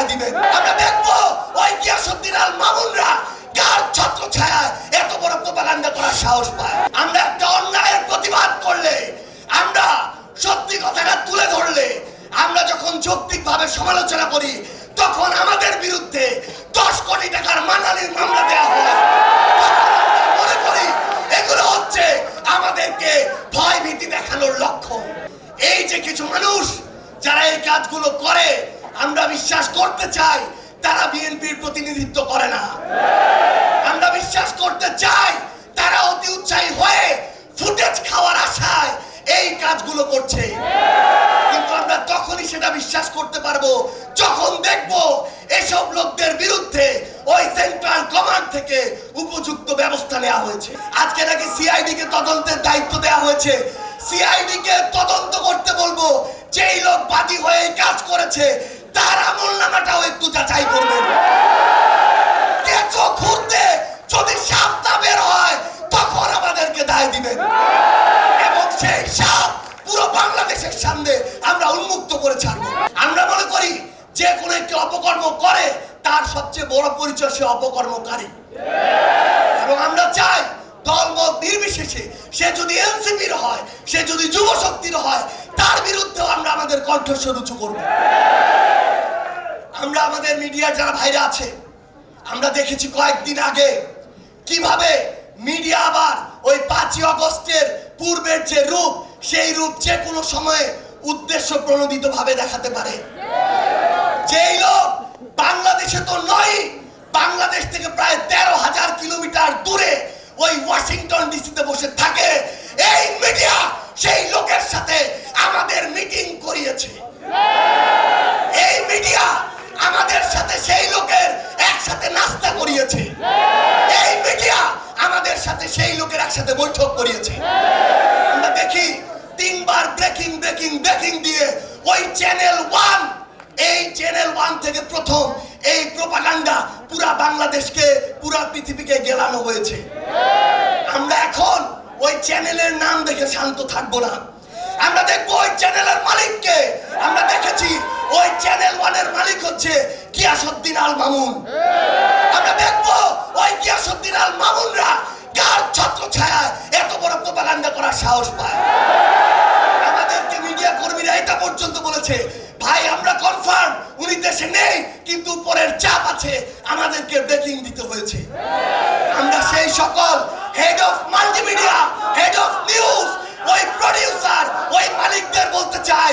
ছায় দিবেন। আমরা দেখব ওই গিয়াসুদ্দিন আল মামুনরা কার ছাত্র ছায়া এত বড় প্রপাগান্ডা করার সাহস পায়। আমরা একটা অন্যায়ের প্রতিবাদ করলে, আমরা সত্যি কথাটা তুলে ধরলে, আমরা যখন যৌক্তিকভাবে সমালোচনা করি, তখন আমাদের বিরুদ্ধে দশ কোটি টাকার মানালির মামলা দেওয়া হয়। মনে করি, এগুলো হচ্ছে আমাদেরকে ভয় ভীতি দেখানোর লক্ষ্য এই যে কিছু মানুষ, যারা এই কাজগুলো করে আমরা বিশ্বাস করতে চাই, তারা বিএনপির প্রতিনিধিত্ব করে না। আমরা বিশ্বাস করতে চাই, তারা অতি উৎসাহী হয়ে ফুটেজ খাওয়ার আশায় এই কাজগুলো করছে। কিন্তু আমরা তখনই সেটা বিশ্বাস করতে পারব, যখন দেখব এসব লোকদের বিরুদ্ধে ওই সেন্ট্রাল কমান্ড থেকে উপযুক্ত ব্যবস্থা নেওয়া হয়েছে। আজকে নাকি সিআইডি কে তদন্তের দায়িত্ব দেওয়া হয়েছে। সিআইডি কে তদন্ত করতে বলব, যেই লোক বাদী হয়ে কাজ করেছে তার আমল একটু যাচাই করবেন। যদি সাপ না বের হয়, তখন আমাদেরকে দায় দিবেন। এবং সেই সাপ পুরো বাংলাদেশের সামনে আমরা উন্মুক্ত করে ছাড়বো। আমরা মনে করি যে কোনো একটি অপকর্ম করে, তার সবচেয়ে বড় পরিচয় সে অপকর্মকারী। এবং আমরা চাই দলমত নির্বিশেষে সে যদি এনসিপির হয়, সে যদি যুব শক্তির হয়, তার বিরুদ্ধেও আমরা আমাদের কণ্ঠস্বর উঁচু করব। আমরা আমাদের মিডিয়ার যারা ভাইরা আছে, আমরা দেখেছি কয়েকদিন আগে কীভাবে মিডিয়া আবার ওই পাঁচই অগস্টের পূর্বের যে রূপ, সেই রূপ যে কোনো সময়ে উদ্দেশ্য প্রণোদিত ভাবে দেখাতে পারে। যেই লোক বাংলাদেশে তো নয়, বাংলাদেশ থেকে প্রায় তেরো হাজার কিলোমিটার দূরে ওই ওয়াশিংটন ডিসিতে বসে থাকে, এই মিডিয়া সেই লোকের সাথে আমাদের মিটিং করিয়েছে এই মিডিয়া আমাদের সাথে সেই লোকের একসাথে নাস্তা করিয়েছে এই মিডিয়া আমাদের সাথে সেই লোকের একসাথে বৈঠক করিয়েছে। আমরা দেখি তিনবার ব্রেকিং ব্রেকিং ব্রেকিং দিয়ে ওই চ্যানেল ওয়ান এই চ্যানেল ওয়ান থেকে প্রথম এই প্রপাগান্ডা পুরা বাংলাদেশকে, পুরা পৃথিবীকে গেলানো হয়েছে। আমরা এখন ওই চ্যানেলের নাম দেখে শান্ত থাকব না। আমরা দেখব ওই চ্যানেলের মালিককে। আমরা দেখেছি ওই চ্যানেল ওয়ানের মালিক হচ্ছে গিয়াসুদ্দিন আল মামুন আমরা দেখব ওই গিয়াসুদ্দিন আল মামুনরা কার ছত্র ছায়ায় এত বড় প্রপাগান্ডা করার সাহস পায়? আমাদেরকে মিডিয়া কর্মীরা এটা পর্যন্ত বলেছে। ভাই, আমরা কনফার্ম উনি দেশে নেই, কিন্তু উপরের চাপ আছে, আমাদেরকে ব্রেকিং দিতে হয়েছে। আমরা সেই সকল head of multimedia head of news ওই প্রডিউসার ওই মালিকদের বলতে চাই